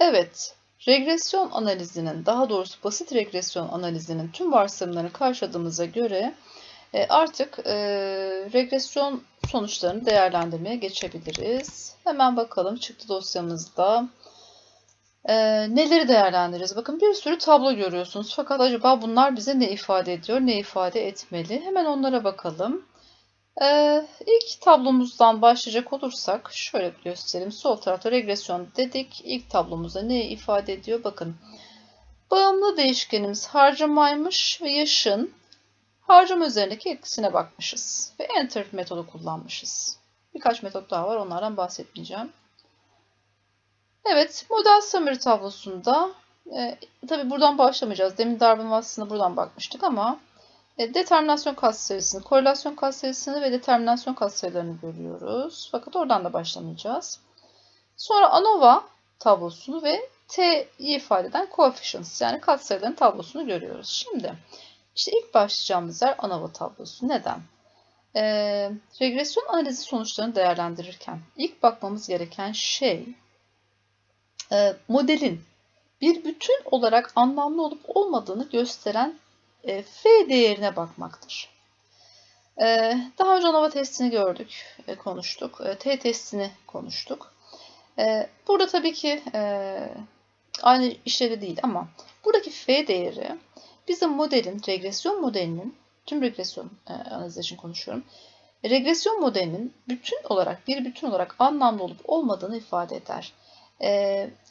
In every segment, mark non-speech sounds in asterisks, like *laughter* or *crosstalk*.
Evet, regresyon analizinin, daha doğrusu basit regresyon analizinin tüm varsayımlarını karşıladığımıza göre e, artık e, regresyon sonuçlarını değerlendirmeye geçebiliriz. Hemen bakalım çıktı dosyamızda. E, neleri değerlendiririz? Bakın bir sürü tablo görüyorsunuz. Fakat acaba bunlar bize ne ifade ediyor, ne ifade etmeli? Hemen onlara bakalım. Ee, ilk tablomuzdan başlayacak olursak şöyle bir göstereyim. Sol tarafta regresyon dedik. İlk tablomuzda ne ifade ediyor? Bakın. Bağımlı değişkenimiz harcamaymış ve yaşın harcama üzerindeki etkisine bakmışız. Ve enter metodu kullanmışız. Birkaç metot daha var. Onlardan bahsetmeyeceğim. Evet. Model summary tablosunda e, tabi buradan başlamayacağız. Demin Darwin aslında buradan bakmıştık ama e, determinasyon katsayısını, korelasyon katsayısını ve determinasyon katsayılarını görüyoruz. Fakat oradan da başlamayacağız. Sonra ANOVA tablosunu ve T'yi ifade eden coefficients yani katsayıların tablosunu görüyoruz. Şimdi işte ilk başlayacağımız yer ANOVA tablosu. Neden? Ee, regresyon analizi sonuçlarını değerlendirirken ilk bakmamız gereken şey e, modelin bir bütün olarak anlamlı olup olmadığını gösteren e, F değerine bakmaktır. E, daha önce ANOVA testini gördük, e, konuştuk. T testini konuştuk. Burada tabii ki aynı işlevi değil ama buradaki F değeri bizim modelin, regresyon modelinin, tüm regresyon analizi için konuşuyorum. Regresyon modelinin bütün olarak, bir bütün olarak anlamlı olup olmadığını ifade eder.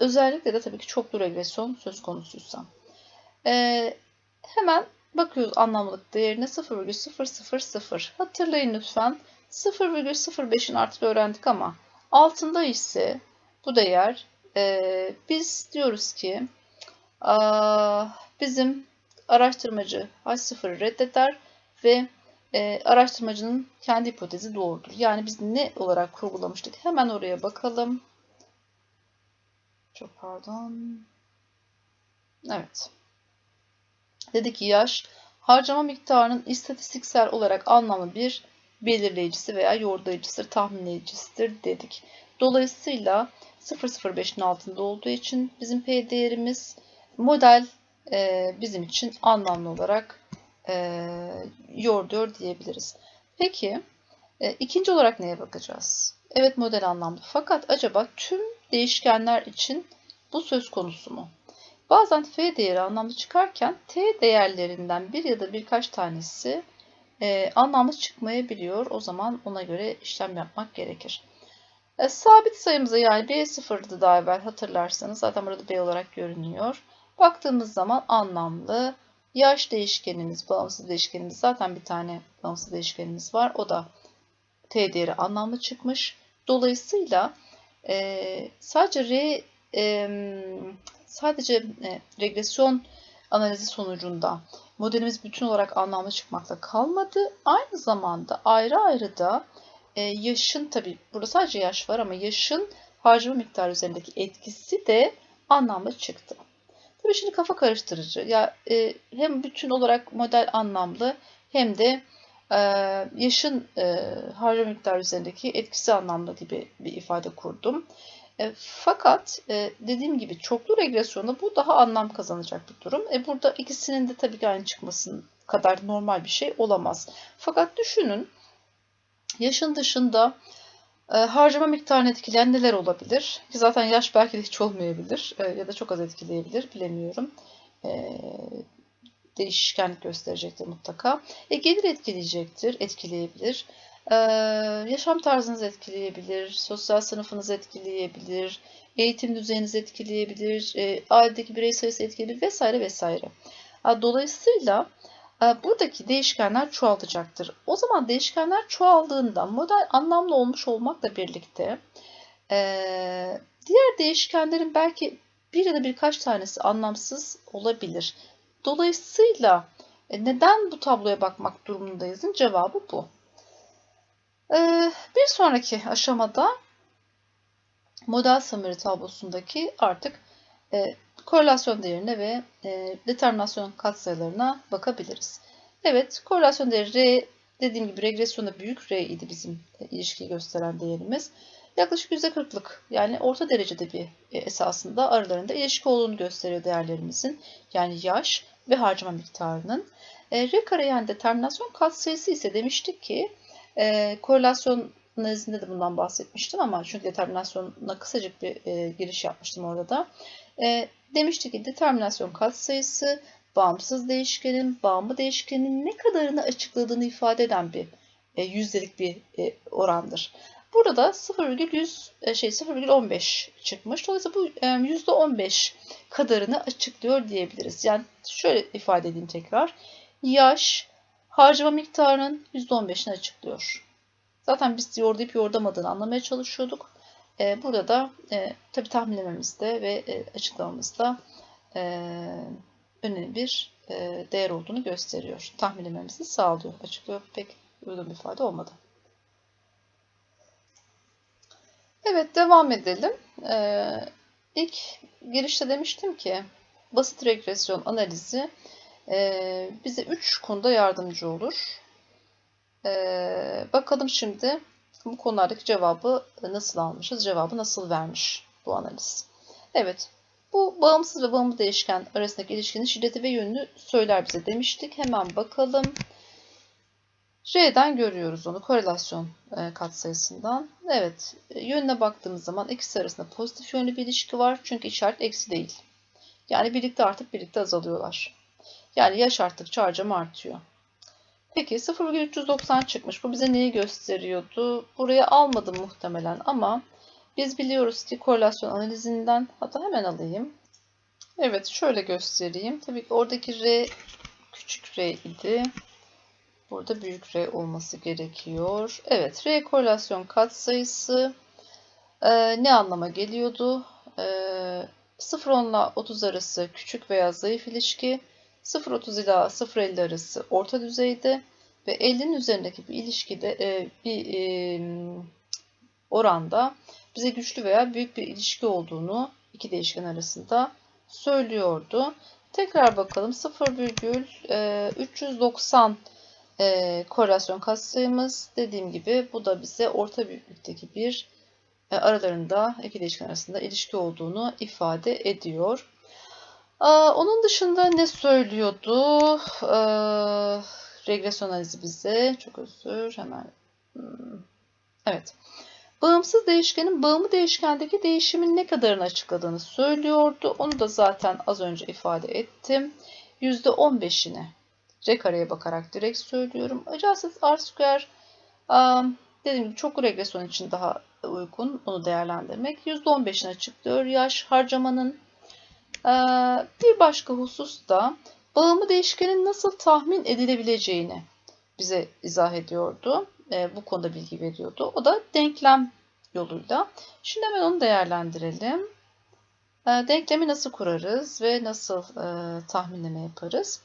Özellikle de tabii ki çoklu regresyon söz konusuysa. Hemen Bakıyoruz anlamlılık değerine 0,000. Hatırlayın lütfen 0,05'in artık öğrendik ama altında ise bu değer e, biz diyoruz ki a, bizim araştırmacı H0'ı reddeder ve e, araştırmacının kendi hipotezi doğrudur. Yani biz ne olarak kurgulamıştık? Hemen oraya bakalım. Çok pardon. Evet. Dedi ki yaş harcama miktarının istatistiksel olarak anlamlı bir belirleyicisi veya yordayıcısıdır, tahminleyicisidir dedik. Dolayısıyla 0.05'in altında olduğu için bizim P değerimiz model e, bizim için anlamlı olarak e, yorduyor diyebiliriz. Peki e, ikinci olarak neye bakacağız? Evet model anlamlı fakat acaba tüm değişkenler için bu söz konusu mu? Bazen f değeri anlamlı çıkarken t değerlerinden bir ya da birkaç tanesi e, anlamlı çıkmayabiliyor. O zaman ona göre işlem yapmak gerekir. E, sabit sayımıza yani b0'dı daha evvel hatırlarsanız zaten burada b olarak görünüyor. Baktığımız zaman anlamlı. Yaş değişkenimiz, bağımsız değişkenimiz zaten bir tane bağımsız değişkenimiz var. O da t değeri anlamlı çıkmış. Dolayısıyla e, sadece r e, sadece e, regresyon analizi sonucunda modelimiz bütün olarak anlamlı çıkmakla kalmadı. Aynı zamanda ayrı ayrı da e, yaşın tabi burada sadece yaş var ama yaşın harcama miktarı üzerindeki etkisi de anlamlı çıktı. Tabi şimdi kafa karıştırıcı. Ya e, hem bütün olarak model anlamlı hem de e, yaşın e, harcama miktarı üzerindeki etkisi anlamlı gibi bir ifade kurdum. E, fakat e, dediğim gibi çoklu regresyonda bu daha anlam kazanacak bir durum. E, burada ikisinin de tabii ki aynı çıkmasının kadar normal bir şey olamaz. Fakat düşünün yaşın dışında e, harcama miktarını etkileyen neler olabilir? Ki zaten yaş belki de hiç olmayabilir ya da çok az etkileyebilir bilemiyorum. Değişkenlik gösterecektir mutlaka. E, gelir etkileyecektir, etkileyebilir. Ee, yaşam tarzınızı etkileyebilir, sosyal sınıfınızı etkileyebilir, eğitim düzeyinizi etkileyebilir, e, ailedeki birey sayısı etkileyebilir vesaire vesaire. Dolayısıyla buradaki değişkenler çoğaltacaktır. O zaman değişkenler çoğaldığında model anlamlı olmuş olmakla birlikte diğer değişkenlerin belki bir ya da birkaç tanesi anlamsız olabilir. Dolayısıyla e, neden bu tabloya bakmak durumundayızın cevabı bu. Ee, bir sonraki aşamada model summary tablosundaki artık e, korelasyon değerine ve e, determinasyon katsayılarına bakabiliriz. Evet, korelasyon değeri dediğim gibi regresyonda büyük R idi bizim e, ilişkiyi gösteren değerimiz. yaklaşık %40'lık yani orta derecede bir esasında aralarında ilişki olduğunu gösteriyor değerlerimizin. Yani yaş ve harcama miktarının. R kare yani determinasyon katsayısı ise demiştik ki e, korelasyon analizinde de bundan bahsetmiştim ama çünkü determinasyona kısacık bir e, giriş yapmıştım orada da. E, demiştik ki determinasyon katsayısı bağımsız değişkenin, bağımlı değişkenin ne kadarını açıkladığını ifade eden bir e, yüzdelik bir e, orandır. Burada da 0,100 e, şey 0,15 çıkmış. Dolayısıyla bu e, %15 kadarını açıklıyor diyebiliriz. Yani şöyle ifade edeyim tekrar. Yaş harcama miktarının %15'ini açıklıyor. Zaten biz yordayıp yordamadığını anlamaya çalışıyorduk. E, burada da e, tabii tahminlememizde ve e, açıklamamızda e, önemli bir e, değer olduğunu gösteriyor. Tahminlememizi sağlıyor. Açıklıyor pek uygun bir ifade olmadı. Evet devam edelim. Ee, ilk girişte demiştim ki basit regresyon analizi e, bize 3 konuda yardımcı olur. Ee, bakalım şimdi bu konulardaki cevabı nasıl almışız, cevabı nasıl vermiş bu analiz. Evet, bu bağımsız ve bağımlı değişken arasındaki ilişkinin şiddeti ve yönünü söyler bize demiştik. Hemen bakalım. J'den görüyoruz onu korelasyon e, katsayısından. Evet, e, yönüne baktığımız zaman ikisi arasında pozitif yönlü bir ilişki var. Çünkü işaret eksi değil. Yani birlikte artıp birlikte azalıyorlar. Yani yaş arttıkça harcama artıyor. Peki 0,390 çıkmış. Bu bize neyi gösteriyordu? Buraya almadım muhtemelen ama biz biliyoruz ki korelasyon analizinden hatta hemen alayım. Evet şöyle göstereyim. Tabii ki oradaki R küçük R idi. Burada büyük R olması gerekiyor. Evet R korelasyon katsayısı e, ne anlama geliyordu? E, 0-10 ile 30 arası küçük veya zayıf ilişki. 0.30 ila 0.50 arası orta düzeyde ve 50'nin üzerindeki bir ilişkide e, bir e, oranda bize güçlü veya büyük bir ilişki olduğunu iki değişken arasında söylüyordu. Tekrar bakalım 0,390 e, korelasyon katsayımız dediğim gibi bu da bize orta büyüklükteki bir aralarında iki değişken arasında ilişki olduğunu ifade ediyor. Onun dışında ne söylüyordu? Regresyon analizi bize. Çok özür. Hemen. Hmm, evet. Bağımsız değişkenin bağımlı değişkendeki değişimin ne kadarını açıkladığını söylüyordu. Onu da zaten az önce ifade ettim. %15'ini R kareye bakarak direkt söylüyorum. Adjusted R square dediğim gibi çok regresyon için daha uygun onu değerlendirmek. %15'ini açıklıyor yaş harcamanın. Bir başka husus da bağımlı değişkenin nasıl tahmin edilebileceğini bize izah ediyordu. Bu konuda bilgi veriyordu. O da denklem yoluyla. Şimdi hemen onu değerlendirelim. Denklemi nasıl kurarız ve nasıl tahminleme yaparız?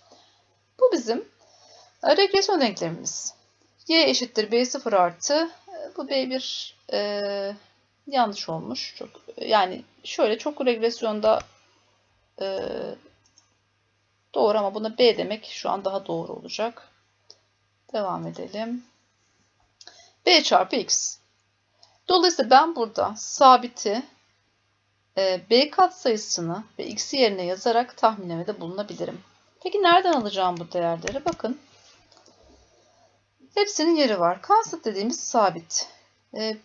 Bu bizim regresyon denklemimiz. Y eşittir B0 artı bu B1 e, yanlış olmuş. Çok yani şöyle çok regresyonda e, doğru ama buna B demek şu an daha doğru olacak. Devam edelim. B çarpı X. Dolayısıyla ben burada sabiti e, B katsayısını ve X'i yerine yazarak tahminlemede bulunabilirim. Peki nereden alacağım bu değerleri? Bakın. Hepsinin yeri var. Constant dediğimiz sabit. E,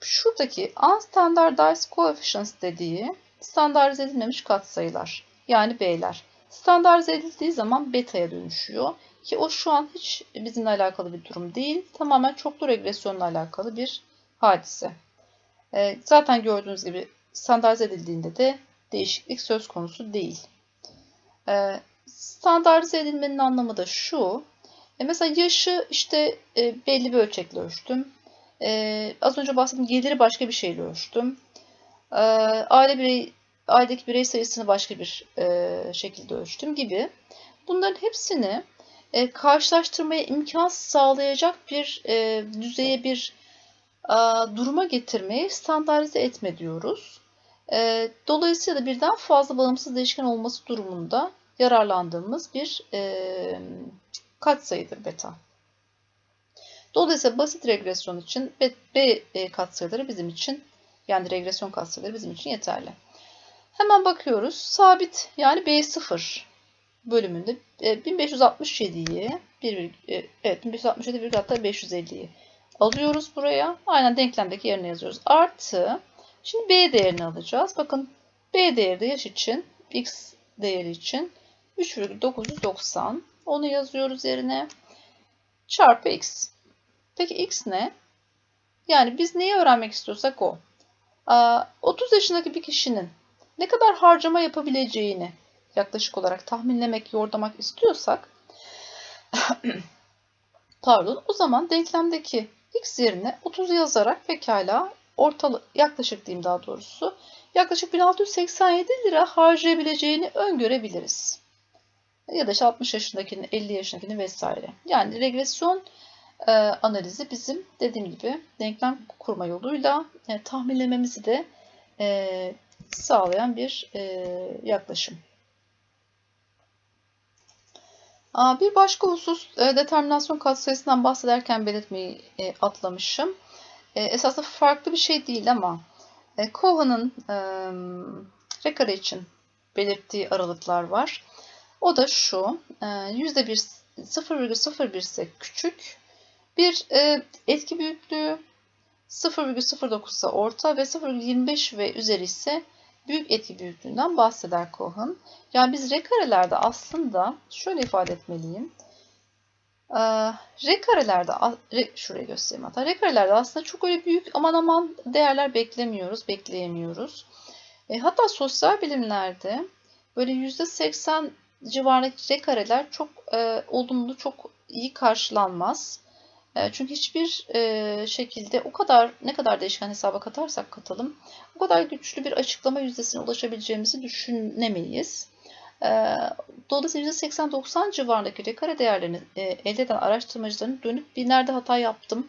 şuradaki unstandardized coefficients dediği standartize edilmemiş katsayılar. Yani B'ler. Standartize edildiği zaman beta'ya dönüşüyor. Ki o şu an hiç bizimle alakalı bir durum değil. Tamamen çoklu regresyonla alakalı bir hadise. E, zaten gördüğünüz gibi standartize edildiğinde de değişiklik söz konusu değil. E, standartize edilmenin anlamı da şu. E, mesela yaşı işte e, belli bir ölçekle ölçtüm. E, az önce bahsettiğim geliri başka bir şeyle ölçtüm. E, aile birey, ailedeki birey sayısını başka bir e, şekilde ölçtüm gibi. Bunların hepsini e, karşılaştırmaya imkan sağlayacak bir e, düzeye bir duruma getirmeyi standartize etme diyoruz. E, dolayısıyla birden fazla bağımsız değişken olması durumunda yararlandığımız bir e, katsayıdır beta. Dolayısıyla basit regresyon için B katsayıları bizim için Yani regresyon katsayıları bizim için yeterli. Hemen bakıyoruz. Sabit yani B0 bölümünde e, 1567'yi bir, e, evet 1567 virgül hatta 550'yi alıyoruz buraya. Aynen denklemdeki yerine yazıyoruz. Artı şimdi B değerini alacağız. Bakın B değeri de yaş için X değeri için 3,990 onu yazıyoruz yerine çarpı X. Peki X ne? Yani biz neyi öğrenmek istiyorsak o. 30 yaşındaki bir kişinin ne kadar harcama yapabileceğini yaklaşık olarak tahminlemek, yordlamak istiyorsak *clears throat* pardon o zaman denklemdeki x yerine 30 yazarak pekala ortalı yaklaşık diyeyim daha doğrusu yaklaşık 1687 lira harcayabileceğini öngörebiliriz. Ya da işte 60 yaşındakini, 50 yaşındakini vesaire. Yani regresyon e, analizi bizim dediğim gibi denklem kurma yoluyla e, tahminlememizi de e, sağlayan bir e, yaklaşım. Bir başka husus e, determinasyon katsayısından bahsederken belirtmeyi e, atlamışım. E, esasında farklı bir şey değil ama e, Cohen'ın e, R kare için belirttiği aralıklar var. O da şu, e, %1 0,01 ise küçük, bir e, etki büyüklüğü 0,09 ise orta ve 0,25 ve üzeri ise büyük etki büyüklüğünden bahseder Cohen. Yani biz R karelerde aslında şöyle ifade etmeliyim. Ee, R karelerde, R, şuraya göstereyim hatta. R karelerde aslında çok öyle büyük aman aman değerler beklemiyoruz, bekleyemiyoruz. E, hatta sosyal bilimlerde böyle %80 civarındaki R kareler çok e, olumlu, çok iyi karşılanmaz. E, çünkü hiçbir e, şekilde o kadar ne kadar değişken hesaba katarsak katalım o kadar güçlü bir açıklama yüzdesine ulaşabileceğimizi düşünemeyiz. E, dolayısıyla %80-90 civarındaki rekare değerlerini elde eden araştırmacıların dönüp bir nerede hata yaptım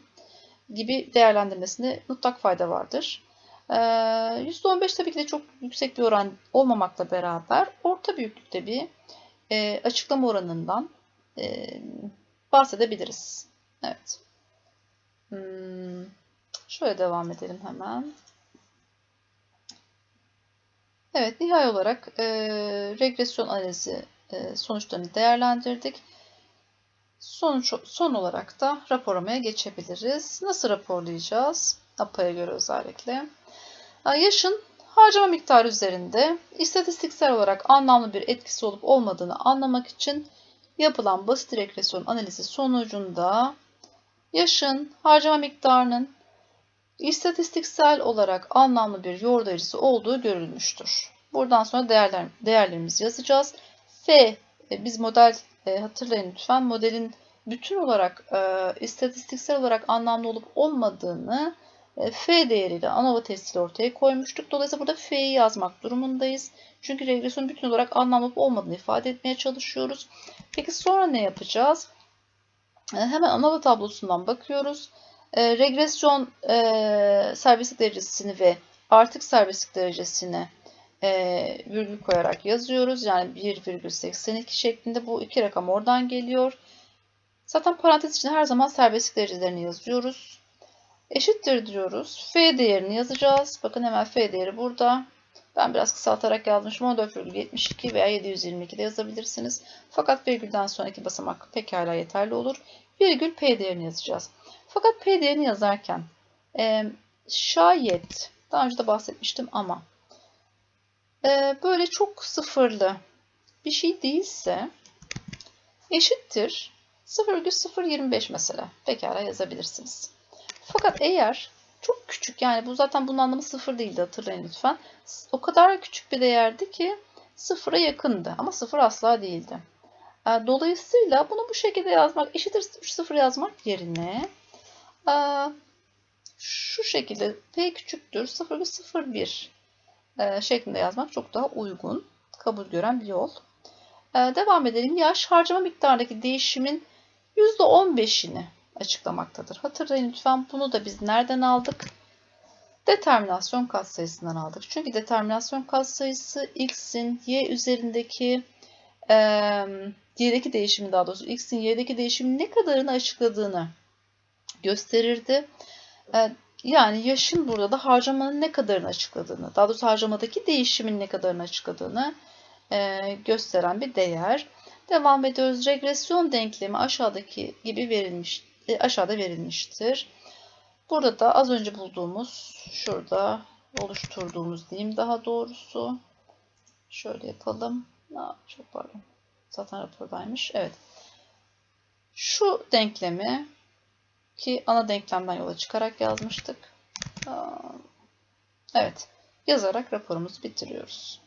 gibi değerlendirmesinde mutlak fayda vardır. %15 tabii ki de çok yüksek bir oran olmamakla beraber orta büyüklükte bir açıklama oranından bahsedebiliriz. Evet. Hmm. Şöyle devam edelim hemen. Evet, nihai olarak e, regresyon analizi e, sonuçlarını değerlendirdik. Sonuç, son olarak da raporlamaya geçebiliriz. Nasıl raporlayacağız? APA'ya göre özellikle. Yaşın harcama miktarı üzerinde istatistiksel olarak anlamlı bir etkisi olup olmadığını anlamak için yapılan basit regresyon analizi sonucunda yaşın, harcama miktarının istatistiksel olarak anlamlı bir yordayıcısı olduğu görülmüştür. Buradan sonra değerler, değerlerimizi yazacağız. F, e, biz model e, hatırlayın lütfen modelin bütün olarak e, istatistiksel olarak anlamlı olup olmadığını F değeriyle ANOVA testiyle ortaya koymuştuk. Dolayısıyla burada F'yi yazmak durumundayız. Çünkü regresyon bütün olarak anlamlı olup olmadığını ifade etmeye çalışıyoruz. Peki sonra ne yapacağız? E, hemen ANOVA tablosundan bakıyoruz. E, regresyon e, serbestlik derecesini ve artık serbestlik derecesini e, virgül koyarak yazıyoruz. Yani 1,82 şeklinde bu iki rakam oradan geliyor. Zaten parantez içinde her zaman serbestlik derecelerini yazıyoruz. Eşittir diyoruz. F değerini yazacağız. Bakın hemen F değeri burada. Ben biraz kısaltarak yazmışım. 14,72 veya 722 de yazabilirsiniz. Fakat virgülden sonraki basamak pekala yeterli olur. Virgül P değerini yazacağız. Fakat P değerini yazarken e, şayet daha önce de bahsetmiştim ama e, böyle çok sıfırlı bir şey değilse eşittir 0,025 mesela. Pekala yazabilirsiniz. Fakat eğer çok küçük yani bu zaten bunun anlamı sıfır değildi hatırlayın lütfen. O kadar küçük bir değerdi ki sıfıra yakındı ama sıfır asla değildi. E, dolayısıyla bunu bu şekilde yazmak eşittir sıfır yazmak yerine e, şu şekilde p küçüktür 0,01 e, şeklinde yazmak çok daha uygun, kabul gören bir yol. Devam edelim. Yaş harcama miktarındaki değişimin %15'ini açıklamaktadır. Hatırlayın lütfen bunu da biz nereden aldık? Determinasyon katsayısından aldık. Çünkü determinasyon katsayısı x'in y üzerindeki e, y'deki değişimi daha doğrusu x'in y'deki değişimi ne kadarını açıkladığını gösterirdi. E, Yani yaşın burada da harcamanın ne kadarını açıkladığını, daha doğrusu harcamadaki değişimin ne kadarını açıkladığını e, gösteren bir değer. Devam ediyoruz. Regresyon denklemi aşağıdaki gibi verilmiş, e, aşağıda verilmiştir. Burada da az önce bulduğumuz, şurada oluşturduğumuz diyeyim daha doğrusu. Şöyle yapalım. Aa, çok pardon. Zaten rapordaymış. Evet. Şu denklemi ki ana denklemden yola çıkarak yazmıştık. Aa, Evet. Yazarak raporumuzu bitiriyoruz.